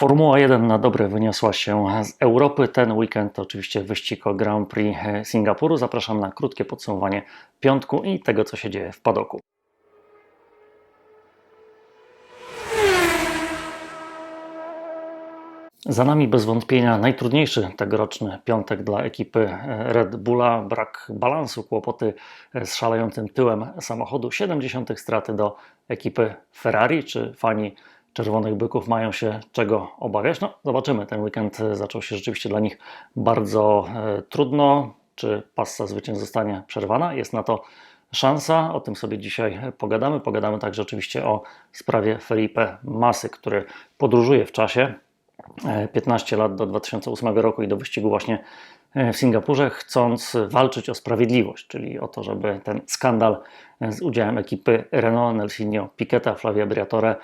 Formuła 1 na dobre wyniosła się z Europy. Ten weekend oczywiście wyścig o Grand Prix Singapuru. Zapraszam na krótkie podsumowanie piątku i tego, co się dzieje w padoku. Za nami bez wątpienia najtrudniejszy tegoroczny piątek dla ekipy Red Bulla. Brak balansu, kłopoty z szalejącym tyłem samochodu, 70 straty do ekipy Ferrari. Czy fani Czerwonych Byków mają się czego obawiać? No, zobaczymy. Ten weekend zaczął się rzeczywiście dla nich bardzo e, trudno. Czy passa zwycięstw zostanie przerwana? Jest na to szansa. O tym sobie dzisiaj pogadamy. Pogadamy także oczywiście o sprawie Felipe Masy, który podróżuje w czasie 15 lat do 2008 roku i do wyścigu właśnie w Singapurze, chcąc walczyć o sprawiedliwość, czyli o to, żeby ten skandal z udziałem ekipy Renault, Nelsinho, Piqueta, Flavia Briatore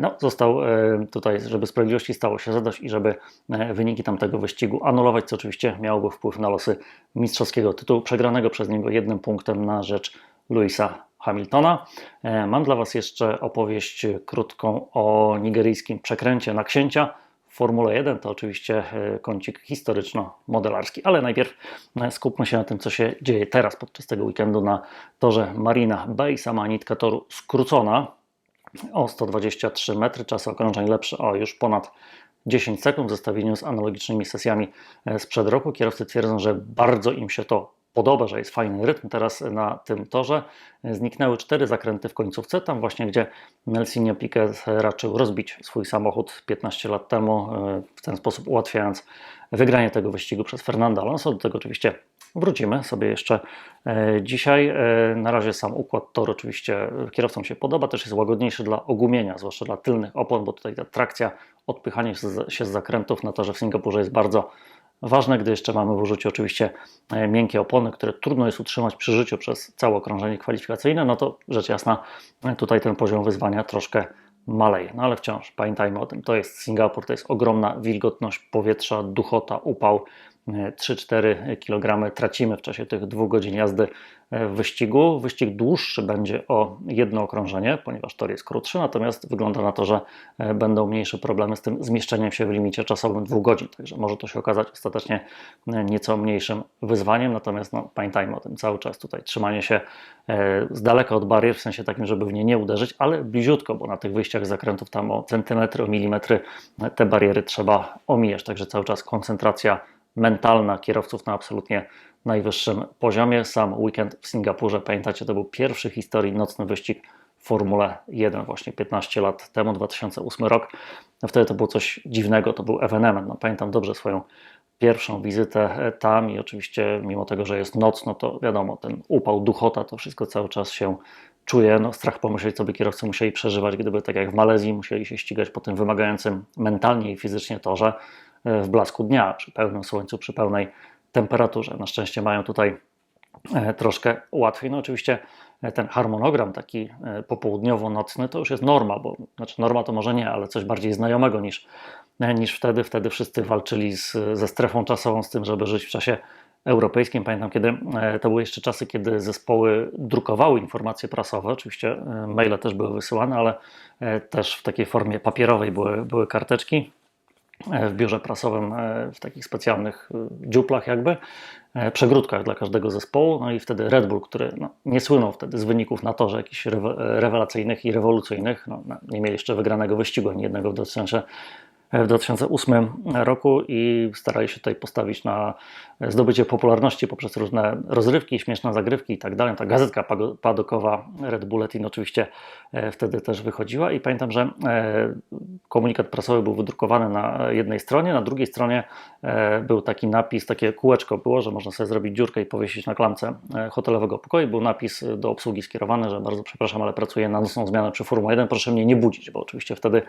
no, został e, tutaj, żeby sprawiedliwości stało się zadość i żeby e, wyniki tamtego wyścigu anulować, co oczywiście miałoby wpływ na losy mistrzowskiego tytułu, przegranego przez niego jednym punktem na rzecz Louisa Hamiltona. E, mam dla Was jeszcze opowieść krótką o nigeryjskim przekręcie na księcia, Formule 1 to oczywiście e, kącik historyczno-modelarski, ale najpierw e, skupmy się na tym, co się dzieje teraz podczas tego weekendu na torze Marina Bay. Sama nitka toru skrócona o 123 metry, czas okrążeń lepszy o już ponad 10 sekund w zestawieniu z analogicznymi sesjami e, sprzed roku. Kierowcy twierdzą, że bardzo im się to podoba, że jest fajny rytm teraz na tym torze. Zniknęły cztery zakręty w końcówce, tam właśnie gdzie Nelsinio Piquet raczył rozbić swój samochód 15 lat temu, w ten sposób ułatwiając wygranie tego wyścigu przez Fernando Alonso. Do tego oczywiście wrócimy sobie jeszcze e, dzisiaj. E, na razie sam układ toru oczywiście kierowcom się podoba, też jest łagodniejszy dla ogumienia, zwłaszcza dla tylnych opon, bo tutaj ta trakcja, odpychanie się z zakrętów na torze w Singapurze jest bardzo Ważne, gdy jeszcze mamy w użyciu oczywiście e, miękkie opony, które trudno jest utrzymać przy życiu przez całe okrążenie kwalifikacyjne, no to rzecz jasna e, tutaj ten poziom wyzwania troszkę maleje. No ale wciąż pamiętajmy o tym, to jest Singapur, to jest ogromna wilgotność powietrza, duchota, upał, 3-4 kg tracimy w czasie tych dwóch godzin jazdy w wyścigu. Wyścig dłuższy będzie o jedno okrążenie, ponieważ tor jest krótszy, natomiast wygląda na to, że e, będą mniejsze problemy z tym zmieszczeniem się w limicie czasowym dwóch godzin, także może to się okazać ostatecznie e, nieco mniejszym wyzwaniem, natomiast no, pamiętajmy o tym cały czas. Tutaj, trzymanie się e, z daleka od barier, w sensie takim, żeby w nie nie uderzyć, ale bliziutko, bo na tych wyjściach zakrętów tam o centymetry, o milimetry te bariery trzeba omijać, także cały czas koncentracja mentalna kierowców na absolutnie najwyższym poziomie. Sam weekend w Singapurze, pamiętacie, to był pierwszy w historii nocny wyścig w Formule 1, właśnie 15 lat temu, 2008 rok. Wtedy to było coś dziwnego, to był ewenement. No, pamiętam dobrze swoją pierwszą wizytę tam i oczywiście mimo tego, że jest noc, no to wiadomo, ten upał, duchota, to wszystko cały czas się czuje. No, strach pomyśleć, co by kierowcy musieli przeżywać, gdyby tak jak w Malezji musieli się ścigać po tym wymagającym mentalnie i fizycznie torze w blasku dnia, przy pełnym słońcu, przy pełnej temperaturze. Na szczęście mają tutaj e, troszkę łatwiej. No oczywiście e, ten harmonogram taki e, popołudniowo-nocny to już jest norma, bo znaczy norma to może nie, ale coś bardziej znajomego niż, niż wtedy. Wtedy wszyscy walczyli z, ze strefą czasową, z tym, żeby żyć w czasie europejskim. Pamiętam, kiedy to były jeszcze czasy, kiedy zespoły drukowały informacje prasowe. Oczywiście maile też były wysyłane, ale też w takiej formie papierowej były, były karteczki E, w biurze prasowym e, w takich specjalnych e, dziuplach jakby, przegródkach dla każdego zespołu, no i wtedy Red Bull, który no, nie słynął wtedy z wyników na torze jakichś rewelacyjnych i rewolucyjnych, no, nie mieli jeszcze wygranego wyścigu ani jednego w 2000 w 2008 roku i starali się tutaj postawić na zdobycie popularności poprzez różne rozrywki, śmieszne zagrywki i tak dalej. Ta gazetka padokowa Red Bulletin oczywiście e, wtedy też wychodziła i pamiętam, że e, komunikat prasowy był wydrukowany na jednej stronie, na drugiej stronie e, był taki napis, takie kółeczko było, że można sobie zrobić dziurkę i powiesić na klamce hotelowego pokoju. Był napis do obsługi skierowany, że bardzo przepraszam, ale pracuję na nocną zmianę przy Formuła 1, proszę mnie nie budzić, bo oczywiście wtedy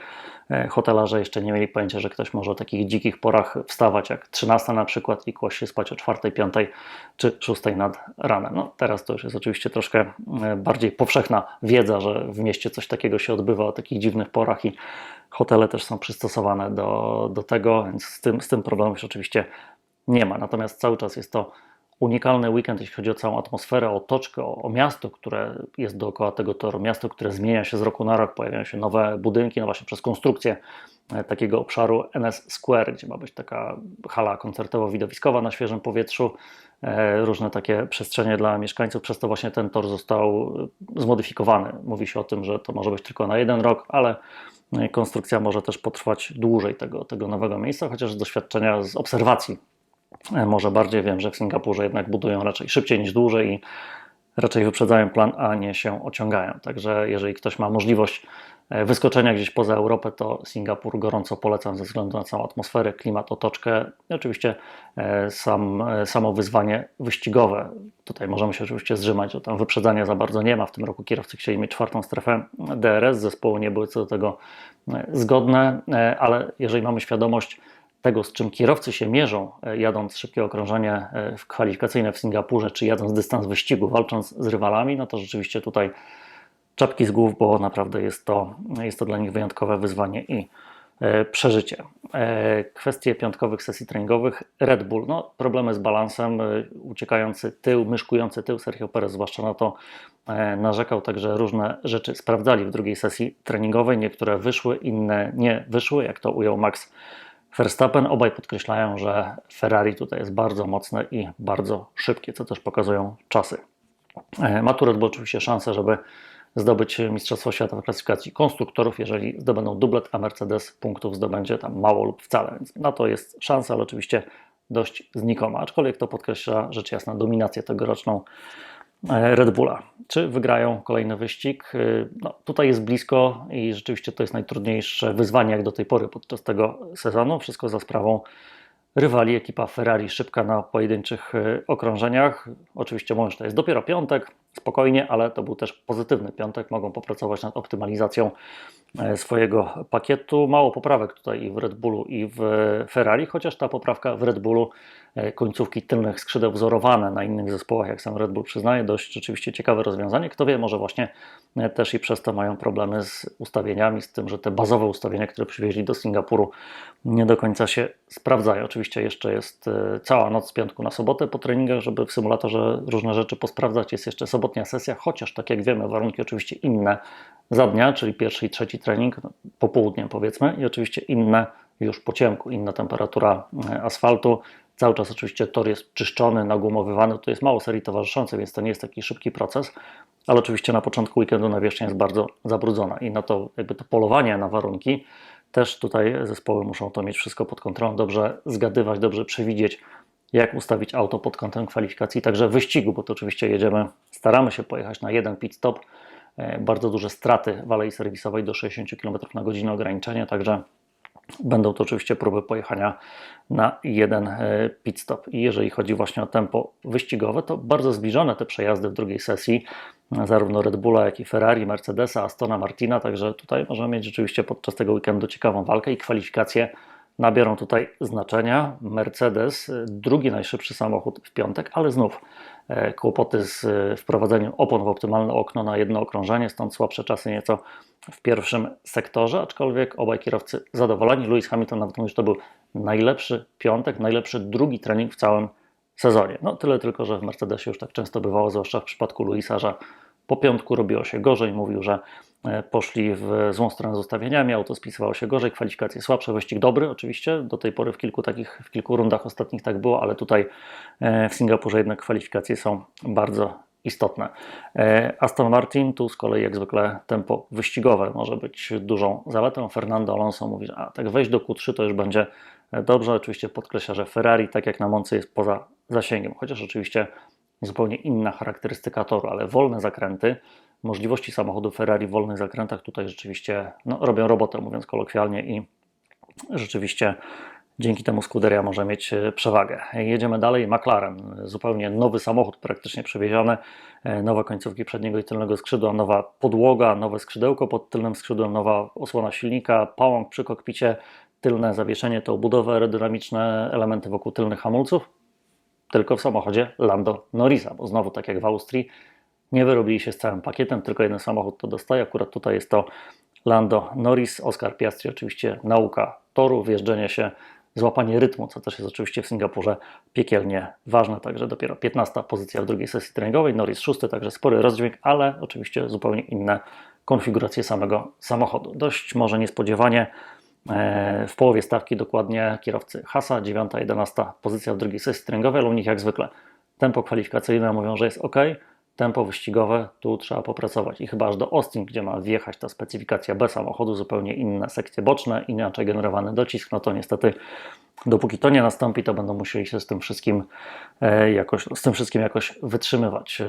hotelarze jeszcze nie mieli pojęcia, że ktoś może o takich dzikich porach wstawać, jak 13 na przykład i kłaść się spać o 4, 5 czy 6 nad ranem. No, teraz to już jest oczywiście troszkę e, bardziej powszechna wiedza, że w mieście coś takiego się odbywa o takich dziwnych porach i hotele też są przystosowane do, do tego, więc z tym, z tym problemu już oczywiście nie ma. Natomiast cały czas jest to unikalny weekend, jeśli chodzi o całą atmosferę, otoczkę, o, o miasto, które jest dookoła tego toru, miasto, które zmienia się z roku na rok, pojawiają się nowe budynki, no właśnie przez konstrukcję e, takiego obszaru NS Square, gdzie ma być taka hala koncertowo-widowiskowa na świeżym powietrzu, e, różne takie przestrzenie dla mieszkańców, przez to właśnie ten tor został zmodyfikowany. Mówi się o tym, że to może być tylko na jeden rok, ale konstrukcja może też potrwać dłużej tego, tego nowego miejsca, chociaż z doświadczenia, z obserwacji E, może bardziej wiem, że w Singapurze jednak budują raczej szybciej niż dłużej i raczej wyprzedzają plan, a nie się ociągają. Także jeżeli ktoś ma możliwość e, wyskoczenia gdzieś poza Europę, to Singapur gorąco polecam ze względu na całą atmosferę, klimat, otoczkę i oczywiście e, sam, samo wyzwanie wyścigowe. Tutaj możemy się oczywiście zrzymać, że tam wyprzedzania za bardzo nie ma. W tym roku kierowcy chcieli mieć czwartą strefę DRS, zespoły nie były co do tego zgodne, ale jeżeli mamy świadomość, tego, z czym kierowcy się mierzą, e, jadąc szybkie okrążenie e, kwalifikacyjne w Singapurze, czy jadąc dystans wyścigu, walcząc z rywalami, no to rzeczywiście tutaj czapki z głów, bo naprawdę jest to, jest to dla nich wyjątkowe wyzwanie i e, przeżycie. Kwestie piątkowych sesji treningowych. Red Bull, no problemy z balansem, uciekający tył, myszkujący tył. Sergio Perez zwłaszcza na to narzekał, także różne rzeczy sprawdzali w drugiej sesji treningowej. Niektóre wyszły, inne nie wyszły, jak to ujął Max Verstappen. Obaj podkreślają, że Ferrari tutaj jest bardzo mocne i bardzo szybkie, co też pokazują czasy. E, ma tu Red Bull oczywiście szansę, żeby zdobyć Mistrzostwo Świata w klasyfikacji konstruktorów, jeżeli zdobędą dublet, a Mercedes punktów zdobędzie tam mało lub wcale. Więc na to jest szansa, ale oczywiście dość znikoma. Aczkolwiek to podkreśla rzecz jasna dominację tegoroczną Red Bulla. Czy wygrają kolejny wyścig? E, no, tutaj jest blisko i rzeczywiście to jest najtrudniejsze wyzwanie jak do tej pory podczas tego sezonu. Wszystko za sprawą rywali. Ekipa Ferrari szybka na pojedynczych e, okrążeniach. Oczywiście mówię, że to jest dopiero piątek, spokojnie, ale to był też pozytywny piątek. Mogą popracować nad optymalizacją swojego pakietu. Mało poprawek tutaj i w Red Bullu i w Ferrari, chociaż ta poprawka w Red Bullu E, końcówki tylnych skrzydeł wzorowane na innych zespołach, jak sam Red Bull przyznaje, dość rzeczywiście ciekawe rozwiązanie. Kto wie, może właśnie e, też i przez to mają problemy z ustawieniami, z tym, że te bazowe ustawienia, które przywieźli do Singapuru, nie do końca się sprawdzają. Oczywiście jeszcze jest e, cała noc z piątku na sobotę po treningach, żeby w symulatorze różne rzeczy posprawdzać. Jest jeszcze sobotnia sesja, chociaż tak jak wiemy, warunki oczywiście inne za dnia, czyli pierwszy i trzeci trening, no, popołudniem powiedzmy, i oczywiście inne już po ciemku, inna temperatura asfaltu, Cały czas oczywiście tor jest czyszczony, nagumowywany, to jest mało serii towarzyszącej, więc to nie jest taki szybki proces, ale oczywiście na początku weekendu nawierzchnia jest bardzo zabrudzona i na to jakby to polowanie na warunki też tutaj zespoły muszą to mieć wszystko pod kontrolą, dobrze zgadywać, dobrze przewidzieć, jak ustawić auto pod kątem kwalifikacji, także wyścigu, bo to oczywiście jedziemy, staramy się pojechać na jeden pit stop, e, bardzo duże straty w alei serwisowej do 60 km na godzinę ograniczenie, także Będą to oczywiście próby pojechania na jeden e, pit stop. I jeżeli chodzi właśnie o tempo wyścigowe, to bardzo zbliżone te przejazdy w drugiej sesji, zarówno Red Bulla, jak i Ferrari, Mercedesa, Astona Martina, także tutaj możemy mieć rzeczywiście podczas tego weekendu ciekawą walkę i kwalifikacje nabiorą tutaj znaczenia. Mercedes, drugi najszybszy samochód w piątek, ale znów e, kłopoty z e, wprowadzeniem opon w optymalne okno na jedno okrążenie, stąd słabsze czasy nieco w pierwszym sektorze, aczkolwiek obaj kierowcy zadowoleni. Lewis Hamilton nawet mówi, że to był najlepszy piątek, najlepszy drugi trening w całym sezonie. No tyle tylko, że w Mercedesie już tak często bywało, zwłaszcza w przypadku Luisa, że po piątku robiło się gorzej. Mówił, że e, poszli w złą stronę z ustawieniami, auto spisywało się gorzej, kwalifikacje słabsze, wyścig dobry oczywiście. Do tej pory w kilku takich, w kilku rundach ostatnich tak było, ale tutaj e, w Singapurze jednak kwalifikacje są bardzo istotne. E, Aston Martin tu z kolei jak zwykle tempo wyścigowe może być dużą zaletą. Fernando Alonso mówi, że a, tak wejść do Q3 to już będzie dobrze. Oczywiście podkreśla, że Ferrari tak jak na Moncy jest poza zasięgiem, chociaż oczywiście zupełnie inna charakterystyka toru, ale wolne zakręty, możliwości samochodu Ferrari w wolnych zakrętach tutaj rzeczywiście no, robią robotę, mówiąc kolokwialnie i rzeczywiście Dzięki temu Scuderia może mieć e, przewagę. Jedziemy dalej. McLaren, zupełnie nowy samochód, praktycznie przewieziony, e, nowe końcówki przedniego i tylnego skrzydła, nowa podłoga, nowe skrzydełko pod tylnym skrzydłem, nowa osłona silnika, pałąk przy kokpicie, tylne zawieszenie, to obudowy aerodynamiczne, elementy wokół tylnych hamulców, tylko w samochodzie Lando Norrisa, bo znowu tak jak w Austrii nie wyrobili się z całym pakietem, tylko jeden samochód to dostaje. Akurat tutaj jest to Lando Norris, Oscar Piastri, oczywiście nauka toru, wjeżdżenie się złapanie rytmu, co też jest oczywiście w Singapurze piekielnie ważne. Także dopiero 15 pozycja w drugiej sesji treningowej, Norris 6, także spory rozdźwięk, ale oczywiście zupełnie inne konfiguracje samego samochodu. Dość może niespodziewanie e, w połowie stawki dokładnie kierowcy Hasa, 9-11 pozycja w drugiej sesji treningowej, ale u nich jak zwykle tempo kwalifikacyjne mówią, że jest ok, tempo wyścigowe, tu trzeba popracować. I chyba aż do Austin, gdzie ma wjechać ta specyfikacja B samochodu, zupełnie inne sekcje boczne, inaczej generowany docisk, no to niestety dopóki to nie nastąpi, to będą musieli się z tym wszystkim e, jakoś, z tym wszystkim jakoś wytrzymywać. E,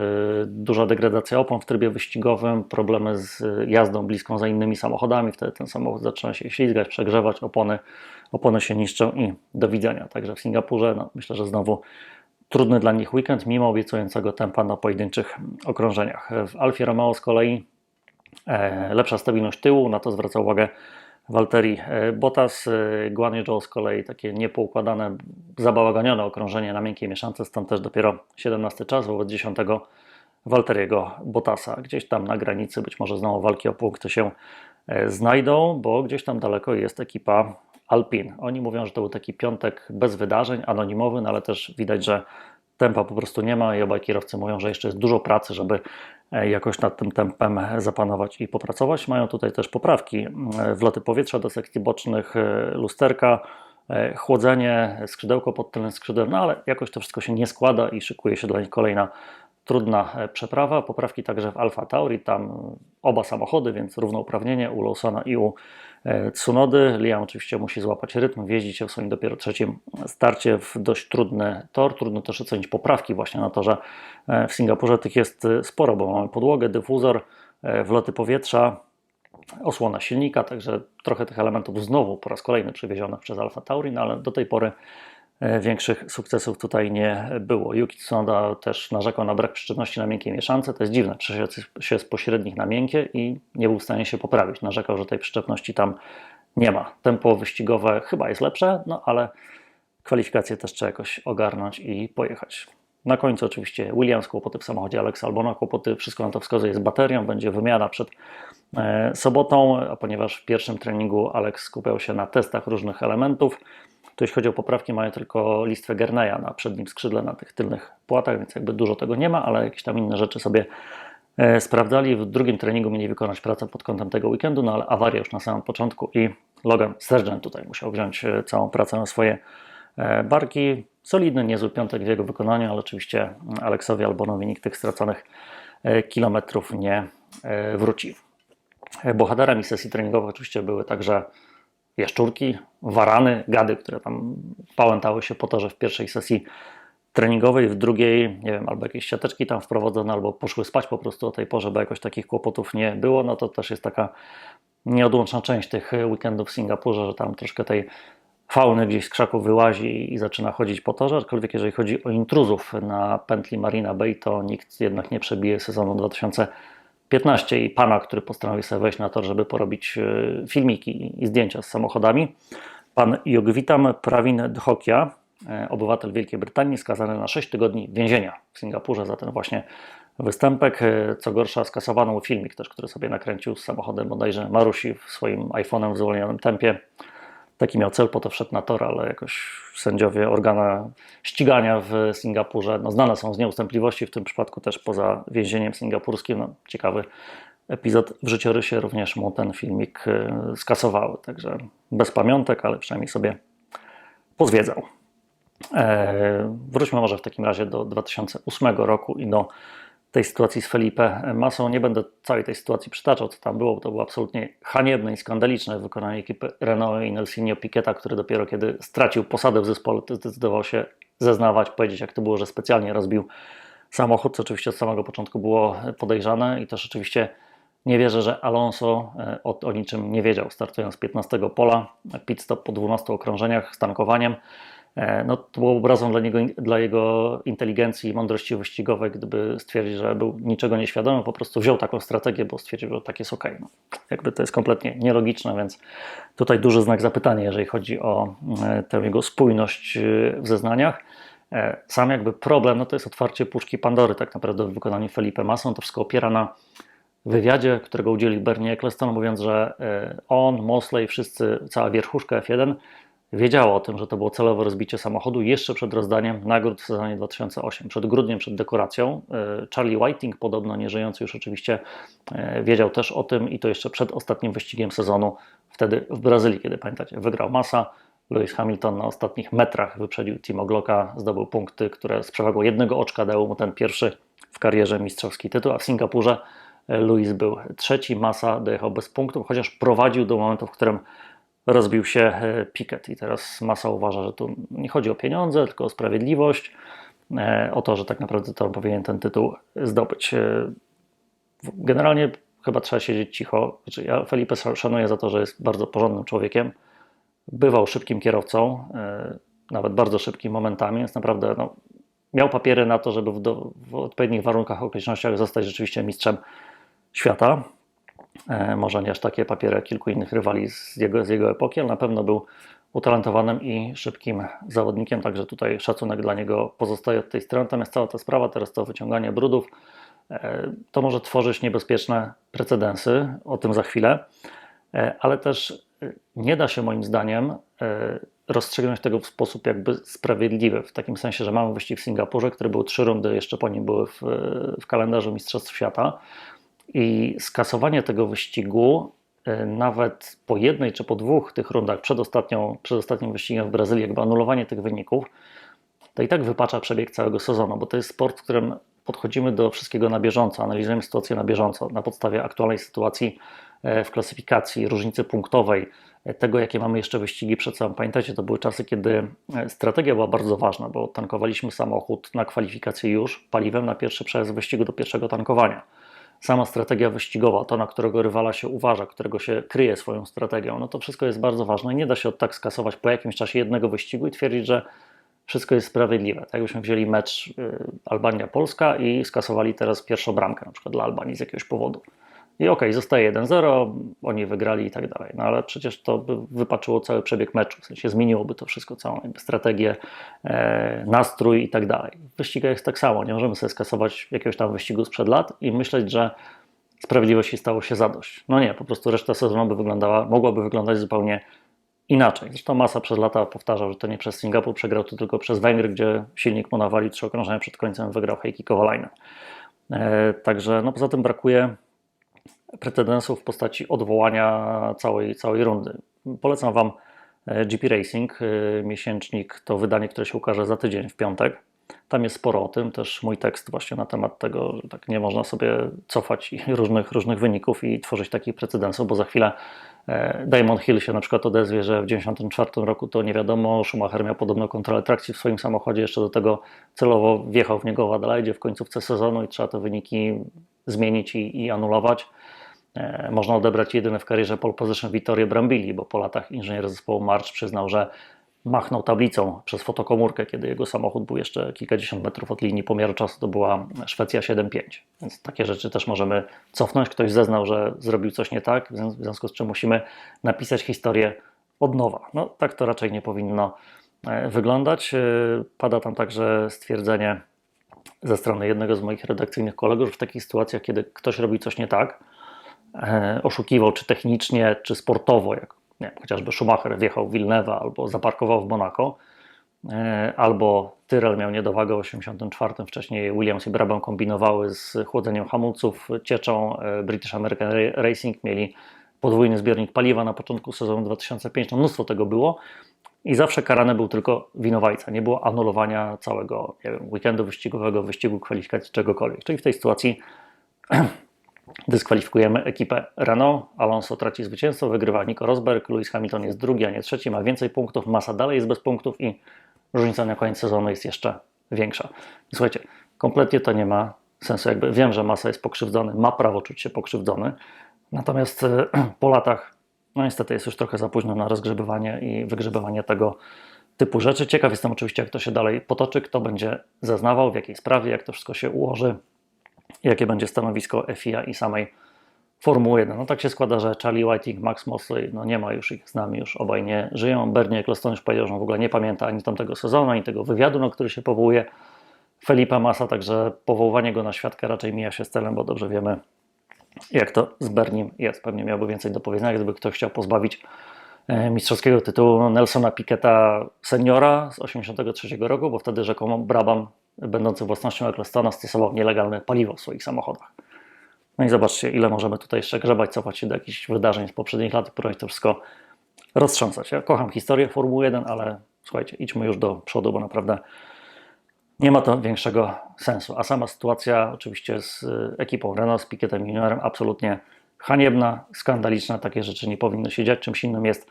duża degradacja opon w trybie wyścigowym, problemy z jazdą bliską za innymi samochodami, wtedy ten samochód zaczyna się ślizgać, przegrzewać, opony, opony się niszczą i do widzenia. Także w Singapurze no, myślę, że znowu trudny dla nich weekend, mimo obiecującego tempa na pojedynczych okrążeniach. W Alfie Romeo z kolei e, lepsza stabilność tyłu, na to zwraca uwagę Walteri e, Bottas. E, Guan Zhou z kolei takie niepoukładane, zabałaganione okrążenie na miękkiej mieszance, stąd też dopiero 17 czas wobec 10 Walteriego Bottasa. Gdzieś tam na granicy być może znowu walki o punkty się znajdą, bo gdzieś tam daleko jest ekipa Alpin. Oni mówią, że to był taki piątek bez wydarzeń, anonimowy, no ale też widać, że tempa po prostu nie ma i obaj kierowcy mówią, że jeszcze jest dużo pracy, żeby e, jakoś nad tym tempem zapanować i popracować. Mają tutaj też poprawki, e, wloty powietrza do sekcji bocznych, e, lusterka, chłodzenie, skrzydełko pod tylnym skrzydłem, no ale jakoś to wszystko się nie składa i szykuje się dla nich kolejna trudna przeprawa. Poprawki także w Alfa Tauri, tam oba samochody, więc równouprawnienie u Lawsona i u E, Tsunody. Liam oczywiście musi złapać rytm, wjeździć się w swoim dopiero trzecim starcie w dość trudny tor. Trudno też ocenić poprawki właśnie na torze. E, w Singapurze tych jest e, sporo, bo mamy podłogę, dyfuzor, wloty powietrza, osłona silnika, także trochę tych elementów znowu po raz kolejny przywiezionych przez Alfa Tauri, no ale do tej pory E, większych sukcesów tutaj nie było. Yuki Tsunoda też narzekał na brak przyczytności na miękkiej mieszance. To jest dziwne, przeszedł się z pośrednich na miękkie i nie był w stanie się poprawić. Narzekał, że tej przyczepności tam nie ma. Tempo wyścigowe chyba jest lepsze, no ale kwalifikacje też trzeba jakoś ogarnąć i pojechać. Na końcu oczywiście Williams, kłopoty w samochodzie Alexa Albona, kłopoty, wszystko na to wskazuje z baterią, będzie wymiana przed e, sobotą, a ponieważ w pierwszym treningu Alex skupiał się na testach różnych elementów, to jeśli chodzi o poprawki, mają tylko listwę Gerneya na przednim skrzydle, na tych tylnych płatach, więc jakby dużo tego nie ma, ale jakieś tam inne rzeczy sobie e, sprawdzali. W drugim treningu mieli wykonać pracę pod kątem tego weekendu, no ale awaria już na samym początku i Logan Sargent tutaj musiał wziąć e, całą pracę na swoje e, barki. Solidny, niezły piątek w jego wykonaniu, ale oczywiście Aleksowi Albonowi nikt tych straconych kilometrów nie wróci. Bohaterami sesji treningowych oczywiście były także jaszczurki, warany, gady, które tam pałętały się po torze w pierwszej sesji treningowej, w drugiej, nie wiem, albo jakieś siateczki tam wprowadzone, albo poszły spać po prostu o tej porze, bo jakoś takich kłopotów nie było, no to też jest taka nieodłączna część tych weekendów w Singapurze, że tam troszkę tej fauny gdzieś z krzaków wyłazi i zaczyna chodzić po torze, aczkolwiek jeżeli chodzi o intruzów na pętli Marina Bay, to nikt jednak nie przebije sezonu 2000 15 i pana, który postanowił sobie wejść na to, żeby porobić e, filmiki i zdjęcia z samochodami. Pan Jogwitam Prawin Dhokia, e, obywatel Wielkiej Brytanii, skazany na 6 tygodni więzienia w Singapurze za ten właśnie występek. E, co gorsza, skasowano filmik też, który sobie nakręcił z samochodem bodajże Marusi swoim iPhone'em w zwolnionym tempie taki miał cel, po to wszedł na tor, ale jakoś sędziowie organa ścigania w Singapurze no, znane są z nieustępliwości, w tym przypadku też poza więzieniem singapurskim. No, ciekawy epizod w życiorysie również mu ten filmik y, skasowały, także bez pamiątek, ale przynajmniej sobie pozwiedzał. E, wróćmy może w takim razie do 2008 roku i do tej sytuacji z Felipe Masą. Nie będę całej tej sytuacji przytaczał, co tam było, bo to było absolutnie haniebne i skandaliczne wykonanie ekipy Renault i Nelsinio Piqueta, który dopiero kiedy stracił posadę w zespole, zdecydował się zeznawać, powiedzieć jak to było, że specjalnie rozbił samochód, co oczywiście od samego początku było podejrzane i też oczywiście nie wierzę, że Alonso e, o, o niczym nie wiedział, startując z 15 pola, pit stop po 12 okrążeniach z tankowaniem. E, no, to było obrazem dla, niego, dla jego inteligencji i mądrości wyścigowej, gdyby stwierdzić, że był niczego nieświadomy, po prostu wziął taką strategię, bo stwierdził, że tak jest ok. No, jakby to jest kompletnie nielogiczne, więc tutaj duży znak zapytania, jeżeli chodzi o e, tę jego spójność e, w zeznaniach. Sam jakby problem, no to jest otwarcie puszki Pandory tak naprawdę w wykonaniu Felipe Masson. To wszystko opiera na wywiadzie, którego udzielił Bernie Eccleston, mówiąc, że on, Mosley, wszyscy, cała wierchuszka F1 wiedziało o tym, że to było celowe rozbicie samochodu jeszcze przed rozdaniem nagród w sezonie 2008, przed grudniem, przed dekoracją. E, Charlie Whiting, podobno nieżyjący już oczywiście, e, wiedział też o tym i to jeszcze przed ostatnim wyścigiem sezonu, wtedy w Brazylii, kiedy pamiętacie, wygrał Massa. Lewis Hamilton na ostatnich metrach wyprzedził Timo Glocka, zdobył punkty, które z przewagą jednego oczka dały mu ten pierwszy w karierze mistrzowski tytuł, a w Singapurze Lewis był trzeci, Massa dojechał bez punktów, chociaż prowadził do momentu, w którym rozbił się e, Piquet i teraz Massa uważa, że tu nie chodzi o pieniądze, tylko o sprawiedliwość, e, o to, że tak naprawdę to powinien ten tytuł zdobyć. E, generalnie chyba trzeba siedzieć cicho. Znaczy, ja Felipe szanuję za to, że jest bardzo porządnym człowiekiem. Bywał szybkim kierowcą, nawet bardzo szybkim momentami, więc naprawdę no, miał papiery na to, żeby w, do, w odpowiednich warunkach, okolicznościach zostać rzeczywiście mistrzem świata. E, może nie aż takie papiery jak kilku innych rywali z jego, z jego epoki, ale na pewno był utalentowanym i szybkim zawodnikiem, także tutaj szacunek dla niego pozostaje od tej strony. Natomiast cała ta sprawa, teraz to wyciąganie brudów, e, to może tworzyć niebezpieczne precedensy, o tym za chwilę, e, ale też nie da się moim zdaniem rozstrzygnąć tego w sposób jakby sprawiedliwy, w takim sensie, że mamy wyścig w Singapurze, który był trzy rundy, jeszcze po nim były w, w kalendarzu Mistrzostw Świata i skasowanie tego wyścigu y, nawet po jednej czy po dwóch tych rundach przed, ostatnią, przed ostatnim wyścigiem w Brazylii, jakby anulowanie tych wyników, to i tak wypacza przebieg całego sezonu, bo to jest sport, w którym podchodzimy do wszystkiego na bieżąco, analizujemy sytuację na bieżąco, na podstawie aktualnej sytuacji e, w klasyfikacji, różnicy punktowej, e, tego, jakie mamy jeszcze wyścigi przed sobą. Pamiętajcie, to były czasy, kiedy e, strategia była bardzo ważna, bo tankowaliśmy samochód na kwalifikację już paliwem na pierwszy przejazd wyścigu do pierwszego tankowania sama strategia wyścigowa, to na którego rywala się uważa, którego się kryje swoją strategią, no to wszystko jest bardzo ważne nie da się od tak skasować po jakimś czasie jednego wyścigu i twierdzić, że wszystko jest sprawiedliwe. Tak jakbyśmy wzięli mecz y, Albania-Polska i skasowali teraz pierwszą bramkę na przykład dla Albanii z jakiegoś powodu. I okej, okay, zostaje 1-0, oni wygrali i tak dalej. No ale przecież to by wypaczyło cały przebieg meczu, w sensie zmieniłoby to wszystko, całą strategię, e, nastrój i tak dalej. W wyścigach jest tak samo, nie możemy sobie skasować jakiegoś tam wyścigu sprzed lat i myśleć, że sprawiedliwości stało się zadość. No nie, po prostu reszta sezonu by wyglądała, mogłaby wyglądać zupełnie inaczej. Zresztą Masa przez lata powtarzał, że to nie przez Singapur przegrał, to tylko przez Węgry, gdzie silnik mu nawalił trzy okrążenia przed końcem, wygrał Heikki Kovalainen. E, także no poza tym brakuje precedensów w postaci odwołania całej, całej rundy. Polecam Wam e, GP Racing, e, miesięcznik, to wydanie, które się ukaże za tydzień w piątek. Tam jest sporo o tym, też mój tekst właśnie na temat tego, że tak nie można sobie cofać różnych, różnych wyników i tworzyć takich precedensów, bo za chwilę e, Damon Hill się na przykład odezwie, że w 1994 roku to nie wiadomo, Schumacher miał podobną kontrolę trakcji w swoim samochodzie, jeszcze do tego celowo wjechał w niego w Adelaide w końcówce sezonu i trzeba te wyniki zmienić i, i anulować. E, można odebrać jedyny w karierze pole position Vittorio Brambili, bo po latach inżynier zespołu March przyznał, że machnął tablicą przez fotokomórkę, kiedy jego samochód był jeszcze kilkadziesiąt metrów od linii pomiaru czasu, to była Szwecja 7.5. Więc takie rzeczy też możemy cofnąć. Ktoś zeznał, że zrobił coś nie tak, w związku z czym musimy napisać historię od nowa. No tak to raczej nie powinno e, wyglądać. E, pada tam także stwierdzenie ze strony jednego z moich redakcyjnych kolegów, że w takich sytuacjach, kiedy ktoś robi coś nie tak, oszukiwał, czy technicznie, czy sportowo, jak nie, chociażby Schumacher wjechał w Villeneuve albo zaparkował w Monaco, e, albo Tyrrell miał niedowagę w 84, wcześniej Williams i Brabham kombinowały z chłodzeniem hamulców cieczą, e, British American Racing mieli podwójny zbiornik paliwa na początku sezonu 2005, no mnóstwo tego było i zawsze karane był tylko winowajca, nie było anulowania całego wiem, weekendu wyścigowego, wyścigu kwalifikacji, czegokolwiek. Czyli w tej sytuacji Dyskwalifikujemy ekipę Renault. Alonso traci zwycięstwo, wygrywa Nico Rosberg. Lewis Hamilton jest drugi, a nie trzeci, ma więcej punktów. Masa dalej jest bez punktów i różnica na koniec sezonu jest jeszcze większa. Słuchajcie, kompletnie to nie ma sensu. Jakby wiem, że Masa jest pokrzywdzony, ma prawo czuć się pokrzywdzony. Natomiast e, po latach, no niestety jest już trochę za późno na rozgrzebywanie i wygrzebywanie tego typu rzeczy. Ciekaw jestem oczywiście, jak to się dalej potoczy, kto będzie zeznawał, w jakiej sprawie, jak to wszystko się ułoży jakie będzie stanowisko FIA i samej Formuły 1. No tak się składa, że Charlie Whiting, Max Mosley, no nie ma już ich z nami, już obaj nie żyją. Bernie Eccleston już powiedział, że on w ogóle nie pamięta ani tamtego sezonu, ani tego wywiadu, na który się powołuje. Felipe Massa, także powoływanie go na świadka raczej mija się z celem, bo dobrze wiemy, jak to z Bernim jest. Pewnie miałby więcej do powiedzenia, gdyby ktoś chciał pozbawić e, mistrzowskiego tytułu Nelsona Piketa seniora z 1983 roku, bo wtedy rzekomo Brabham, będący własnością Ecclestona, stosował nielegalne paliwo w swoich samochodach. No i zobaczcie, ile możemy tutaj jeszcze grzebać, cofać się do jakichś wydarzeń z poprzednich lat próbować to wszystko roztrząsać. Ja kocham historię Formuły 1, ale słuchajcie, idźmy już do przodu, bo naprawdę nie ma to większego sensu. A sama sytuacja oczywiście z y, ekipą Renault, z Pikietem Juniorem absolutnie haniebna, skandaliczna. Takie rzeczy nie powinny się dziać. Czymś innym jest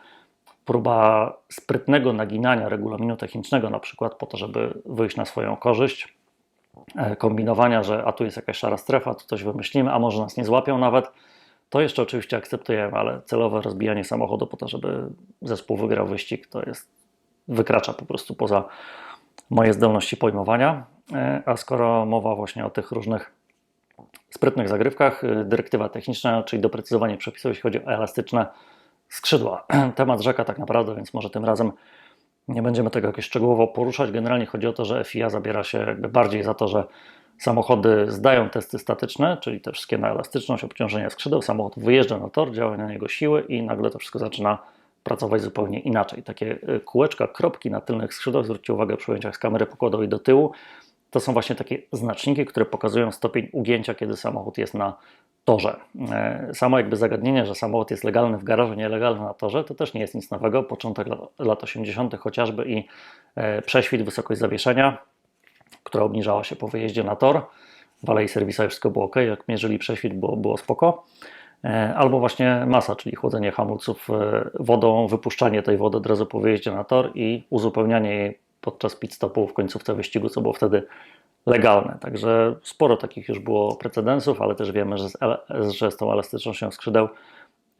próba sprytnego naginania regulaminu technicznego, na przykład po to, żeby wyjść na swoją korzyść, e, kombinowania, że a tu jest jakaś szara strefa, tu coś wymyślimy, a może nas nie złapią nawet. To jeszcze oczywiście akceptujemy, ale celowe rozbijanie samochodu po to, żeby zespół wygrał wyścig, to jest wykracza po prostu poza moje zdolności pojmowania. E, a skoro mowa właśnie o tych różnych sprytnych zagrywkach, e, dyrektywa techniczna, czyli doprecyzowanie przepisów, jeśli chodzi o elastyczne skrzydła. Temat rzeka tak naprawdę, więc może tym razem nie będziemy tego jakoś szczegółowo poruszać. Generalnie chodzi o to, że FIA zabiera się jakby bardziej za to, że samochody zdają testy statyczne, czyli te wszystkie na elastyczność, obciążenie skrzydeł, samochód wyjeżdża na tor, działają na niego siły i nagle to wszystko zaczyna pracować zupełnie inaczej. Takie y, kółeczka, kropki na tylnych skrzydłach, zwróćcie uwagę przy ujęciach z kamery pokładowej do tyłu, to są właśnie takie znaczniki, które pokazują stopień ugięcia, kiedy samochód jest na torze. E, samo jakby zagadnienie, że samochód jest legalny w garażu, nielegalny na torze, to też nie jest nic nowego. Początek lat 80. chociażby i e, prześwit, wysokość zawieszenia, która obniżała się po wyjeździe na tor. W alei serwisowej wszystko było ok, jak mierzyli prześwit, było, było spoko. E, albo właśnie masa, czyli chłodzenie hamulców wodą, wypuszczanie tej wody od razu po wyjeździe na tor i uzupełnianie jej podczas pit stopu w końcówce wyścigu, co było wtedy legalne. Także sporo takich już było precedensów, ale też wiemy, że z, że z tą elastycznością skrzydeł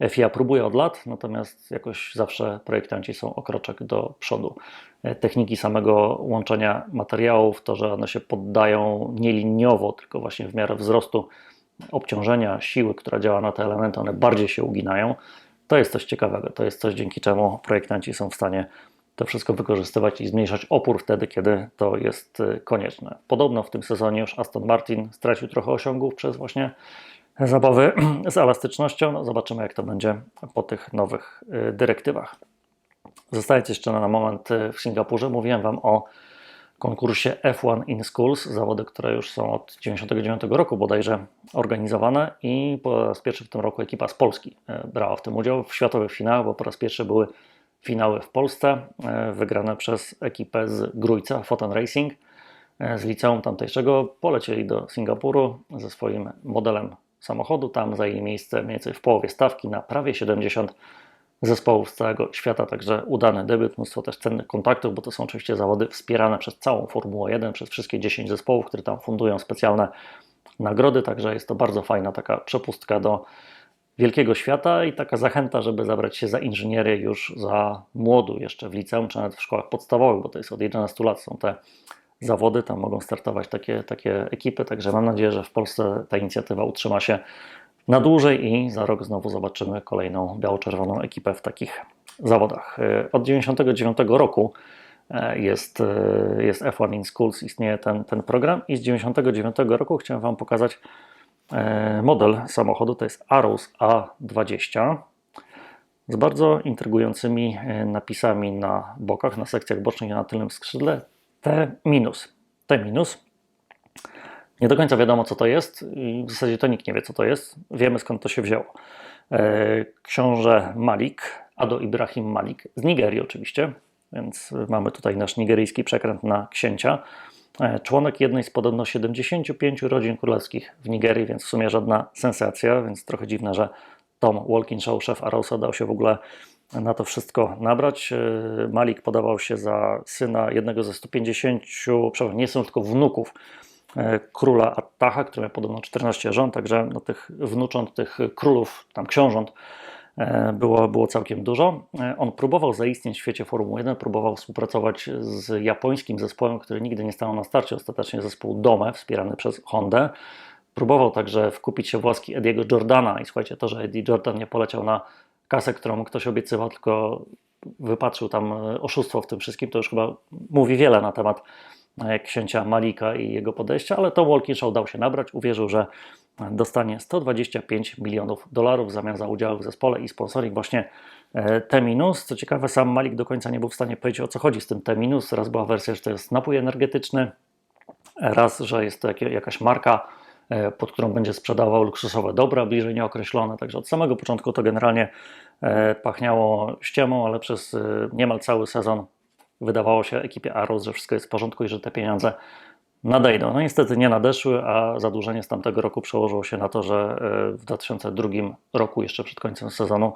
FIA próbuje od lat, natomiast jakoś zawsze projektanci są o kroczek do przodu. E, techniki samego łączenia materiałów, to, że one się poddają nie liniowo, tylko właśnie w miarę wzrostu obciążenia, siły, która działa na te elementy, one bardziej się uginają. To jest coś ciekawego, to jest coś, dzięki czemu projektanci są w stanie to wszystko wykorzystywać i zmniejszać opór wtedy, kiedy to jest y, konieczne. Podobno w tym sezonie już Aston Martin stracił trochę osiągów przez właśnie zabawy z elastycznością. No zobaczymy, jak to będzie po tych nowych y, dyrektywach. Zostając jeszcze na moment y, w Singapurze, mówiłem Wam o konkursie F1 in Schools, zawody, które już są od 1999 roku bodajże organizowane i po raz pierwszy w tym roku ekipa z Polski brała w tym udział w światowych finałach, bo po raz pierwszy były finały w Polsce, e, wygrane przez ekipę z Grójca Photon Racing. E, z liceum tamtejszego polecieli do Singapuru ze swoim modelem samochodu. Tam zajęli miejsce mniej więcej w połowie stawki na prawie 70 zespołów z całego świata, także udany debiut, mnóstwo też cennych kontaktów, bo to są oczywiście zawody wspierane przez całą Formułę 1, przez wszystkie 10 zespołów, które tam fundują specjalne nagrody, także jest to bardzo fajna taka przepustka do wielkiego świata i taka zachęta, żeby zabrać się za inżynierię już za młodu, jeszcze w liceum, czy nawet w szkołach podstawowych, bo to jest od 11 lat są te zawody, tam mogą startować takie, takie ekipy, także mam nadzieję, że w Polsce ta inicjatywa utrzyma się na dłużej i za rok znowu zobaczymy kolejną biało-czerwoną ekipę w takich zawodach. Od 99 roku e, jest, e, jest F1 in Schools, istnieje ten, ten program i z 99 roku chciałem Wam pokazać model samochodu to jest Aros A20 z bardzo intrygującymi e, napisami na bokach, na sekcjach bocznych i na tylnym skrzydle T-. T-. Nie do końca wiadomo, co to jest w zasadzie to nikt nie wie, co to jest. Wiemy, skąd to się wzięło. E, książę Malik, Ado Ibrahim Malik, z Nigerii oczywiście, więc mamy tutaj nasz nigeryjski przekręt na księcia. E, członek jednej z podobno 75 rodzin królewskich w Nigerii, więc w sumie żadna sensacja, więc trochę dziwne, że Tom Walkinshaw, szef Arosa, dał się w ogóle na to wszystko nabrać. E, Malik podawał się za syna jednego ze 150, przepraszam, nie są tylko wnuków e, króla Attaha, który miał podobno 14 żon, także no, tych wnucząt, tych królów, tam książąt było, było całkiem dużo. E, on próbował zaistnieć w świecie Formuły 1, próbował współpracować z japońskim zespołem, który nigdy nie stanął na starcie, ostatecznie zespół Dome, wspierany przez Hondę. Próbował także wkupić się w łaski Ediego Jordana i słuchajcie, to, że Eddie Jordan nie poleciał na kasę, którą ktoś obiecywał, tylko wypatrzył tam e, oszustwo w tym wszystkim, to już chyba mówi wiele na temat księcia Malika i jego podejścia, ale to Walkinshaw dał się nabrać, uwierzył, że dostanie 125 milionów dolarów w zamian za udziały w zespole i sponsoring właśnie e, T-. Co ciekawe, sam Malik do końca nie był w stanie powiedzieć o co chodzi z tym T-. Raz była wersja, że to jest napój energetyczny, raz, że jest to jakaś marka, e, pod którą będzie sprzedawał luksusowe dobra, bliżej nieokreślone. Także od samego początku to generalnie e, pachniało ściemą, ale przez niemal cały sezon wydawało się ekipie Arrows, że wszystko jest w porządku i że te pieniądze nadejdą. No niestety nie nadeszły, a zadłużenie z tamtego roku przełożyło się na to, że e, w 2002 roku, jeszcze przed końcem sezonu,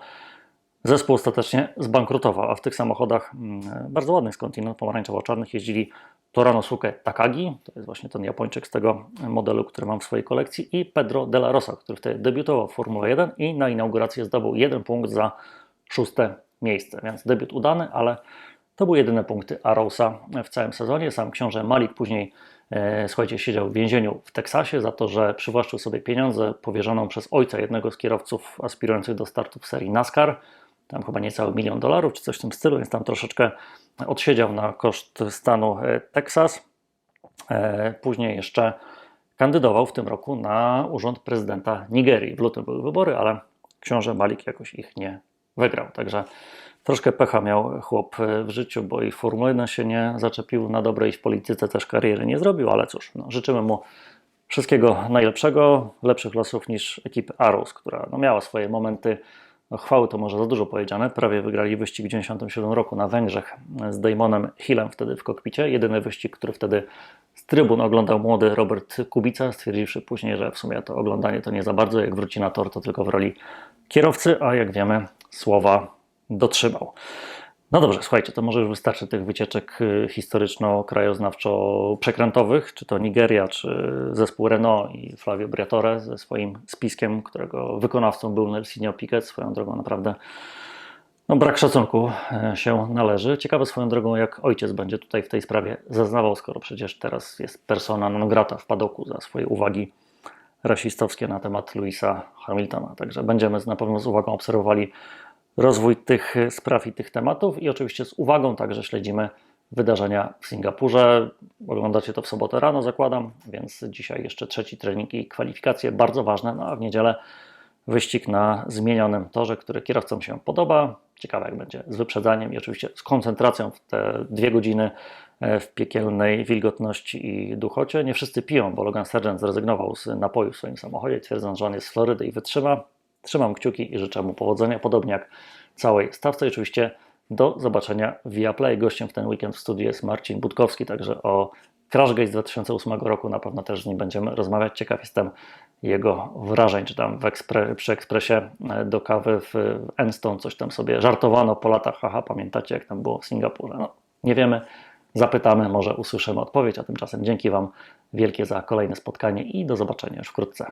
zespół ostatecznie zbankrutował, a w tych samochodach mm, bardzo ładnych skądinąd, pomarańczowo-czarnych, jeździli Toranosuke Takagi, to jest właśnie ten Japończyk z tego modelu, który mam w swojej kolekcji, i Pedro de la Rosa, który wtedy debiutował w Formule 1 i na inaugurację zdobył jeden punkt za szóste miejsce, więc debiut udany, ale to były jedyne punkty Arrowsa w całym sezonie. Sam książę Malik później, e, słuchajcie, siedział w więzieniu w Teksasie za to, że przywłaszczył sobie pieniądze powierzoną przez ojca jednego z kierowców aspirujących do startu w serii NASCAR. Tam chyba niecały milion dolarów, czy coś w tym stylu, więc tam troszeczkę odsiedział na koszt stanu e, Teksas. E, Później jeszcze kandydował w tym roku na urząd prezydenta Nigerii. W lutym były wybory, ale książę Malik jakoś ich nie wygrał. Także troszkę pecha miał chłop e, w życiu, bo i 1 się nie zaczepił na dobre i w polityce też kariery nie zrobił, ale cóż, no, życzymy mu wszystkiego najlepszego, lepszych losów niż ekipy Arrows, która no, miała swoje momenty no, chwały to może za dużo powiedziane. Prawie wygrali wyścig w 1997 roku na Węgrzech z Damonem Hillem wtedy w kokpicie. Jedyny wyścig, który wtedy z trybun oglądał młody Robert Kubica, stwierdziwszy później, że w sumie to oglądanie to nie za bardzo, jak wróci na tor, to tylko w roli kierowcy, a jak wiemy, słowa dotrzymał. No dobrze, słuchajcie, to może już wystarczy tych wycieczek y, historyczno-krajoznawczo-przekrętowych, czy to Nigeria, czy zespół Renault i Flavio Briatore ze swoim spiskiem, którego wykonawcą był Nelsinho Piquet, swoją drogą naprawdę no, brak szacunku e, się należy. Ciekawe swoją drogą, jak ojciec będzie tutaj w tej sprawie zeznawał, skoro przecież teraz jest persona non grata w padoku za swoje uwagi rasistowskie na temat Louisa Hamiltona. Także będziemy na pewno z uwagą obserwowali rozwój tych spraw i tych tematów i oczywiście z uwagą także śledzimy wydarzenia w Singapurze. Oglądacie to w sobotę rano, zakładam, więc dzisiaj jeszcze trzeci trening i kwalifikacje bardzo ważne, no a w niedzielę wyścig na zmienionym torze, który kierowcom się podoba. Ciekawe jak będzie z wyprzedzaniem i oczywiście z koncentracją w te dwie godziny e, w piekielnej wilgotności i duchocie. Nie wszyscy piją, bo Logan Sargent zrezygnował z napoju w swoim samochodzie, twierdząc, że on jest z Florydy i wytrzyma. Trzymam kciuki i życzę mu powodzenia, podobnie jak całej stawce. I oczywiście do zobaczenia via Play. Gościem w ten weekend w studiu jest Marcin Budkowski, także o Crashgate z 2008 roku na pewno też z nim będziemy rozmawiać. Ciekaw jestem jego wrażeń, czy tam w ekspre, przy ekspresie e, do kawy w Enstone coś tam sobie żartowano po latach. Haha, pamiętacie jak tam było w Singapurze? No, nie wiemy, zapytamy, może usłyszymy odpowiedź, a tymczasem dzięki Wam wielkie za kolejne spotkanie i do zobaczenia już wkrótce.